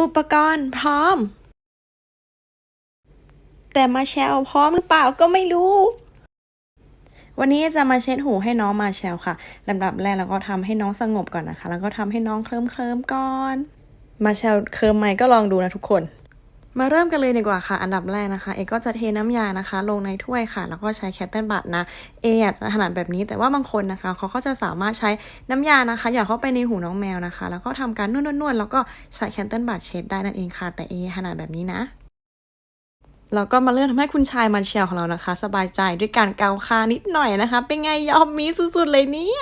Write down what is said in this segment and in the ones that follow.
อุปกรณ์พร้อม แต่มาแชลพร้อมหรือเปล่าก็ไม่รู้ วันนี้จะมาเช็ดหูให้น้องมาแชลค่ะลำดับแรกเราก็ทำให้น้องสงบก่อนนะคะ แล้วก็ทำให้น้องเคลิ้มเคลิ้มก่อน มาแชลเคลิ้มไหมก็ลองดูนะทุกคน มาเริ่มกันเลยดีกว่าค่ะ อันดับแรกนะคะ เอก็จะเทน้ำยานะคะ ลงในถ้วยค่ะ แล้วก็ใช้แคตเติลบัตนะ เออยากจะถนัดแบบนี้ แต่ว่าบางคนนะคะ เขาก็จะสามารถใช้น้ำยานะคะหยอดเข้าไปในหูน้องแมวนะคะ แล้วก็ทำการนวดๆแล้วก็ใช้แคตเติลบัตเช็ดได้นั่นเองค่ะ แต่เอถนัดแบบนี้นะแล้วก็มาเริ่มทำให้คุณชายมันเชลของเรานะคะ สบายใจด้วยการเกาคานิดหน่อยนะคะ เป็นไงยอมมีสุดๆเลยเนี่ย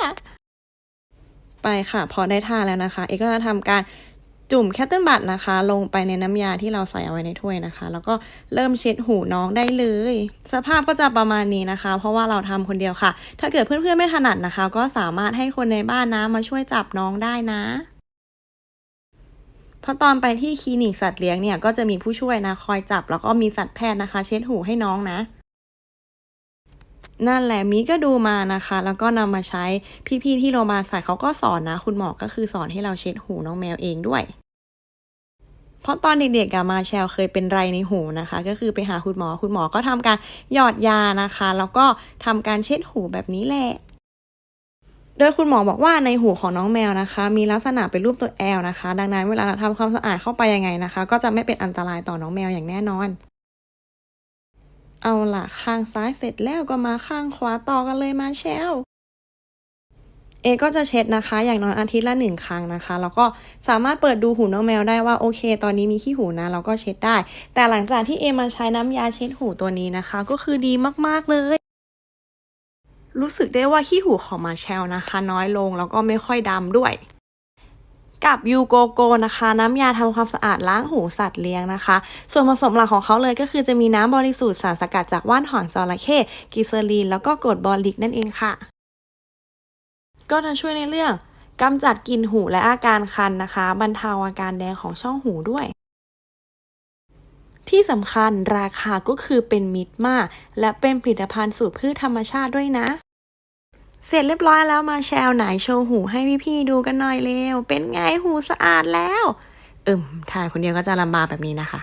ไปค่ะ พอได้ท่าแล้วนะคะ เอก็จะทำการ จุ่มแคตเติลบัตนะคะ ลงไปในน้ำยาที่เราใส่เอาไว้ในถ้วยนะคะ แล้วก็เริ่มเช็ดหูน้องได้เลย สภาพก็จะประมาณนี้นะคะ เพราะว่าเราทำคนเดียวค่ะ ถ้าเกิดเพื่อนๆไม่ถนัดนะคะ ก็สามารถให้คนในบ้านนะมาช่วยจับน้องได้นะเพราะตอนไปที่คลินิกสัตว์เลี้ยงเนี่ยก็จะมีผู้ช่วยนะคอยจับ แล้วก็มีสัตวแพทย์นะคะ เช็ดหูให้น้องนะ นั่นแหละมีก็ดูมานะคะ แล้วก็นำมาใช้พี่ๆที่โรงพยาบาลสัตว์เขาก็สอนนะ คุณหมอก็คือสอนให้เราเช็ดหูน้องแมวเองด้วย เพราะตอนเด็กๆอะมาแชลเคยเป็นไรในหูนะคะ ก็คือไปหาคุณหมอคุณหมอก็ทำการหยอดยานะคะ แล้วก็ทำการเช็ดหูแบบนี้แหละโดยคุณหมอบอกว่าในหูของน้องแมวนะคะ มีลักษณะเป็นรูปตัว L นะคะ ดังนั้นเวลาเราทำความสะอาดเข้าไปยังไงนะคะ ก็จะไม่เป็นอันตรายต่อน้องแมวอย่างแน่นอน เอาล่ะข้างซ้ายเสร็จแล้วก็มาข้างขวาต่อกันเลยมาแชล เอก็จะเช็ดนะคะ อย่างน้อยอาทิตย์ละหนึ่งครั้งนะคะ แล้วก็สามารถเปิดดูหูน้องแมวได้ว่าโอเค ตอนนี้มีขี้หูนะเราก็เช็ดได้ แต่หลังจากที่เอมาใช้น้ำยาเช็ดหูตัวนี้นะคะ ก็คือดีมากๆเลยรู้สึกได้ว่าขี้หูของมาแชลนะคะ น้อยลงแล้วก็ไม่ค่อยดำด้วย กับยูโกโกนะคะ น้ำยาทำความสะอาดล้างหูสัตว์เลี้ยงนะคะ ส่วนผสมหลักของเขาเลยก็คือจะมีน้ำบริสุทธิ์สารสกัดจากว่านหางจระเข้กิเซอรีน แล้วก็กรดบอริกนั่นเองค่ะ ก็จะช่วยในเรื่องกำจัดกลิ่นหูและอาการคันนะคะ บรรเทาอาการแดงของช่องหูด้วย ที่สำคัญราคาก็คือเป็นมิตรมาก และเป็นผลิตภัณฑ์สูตรพืชธรรมชาติด้วยนะ เสร็จเรียบร้อยแล้วมาแชลไหนโชว์หูให้พี่ๆดูกันหน่อยเร็ว เป็นไงหูสะอาดแล้ว เอิมถ่ายคนเดียวก็จะลำบากแบบนี้นะคะ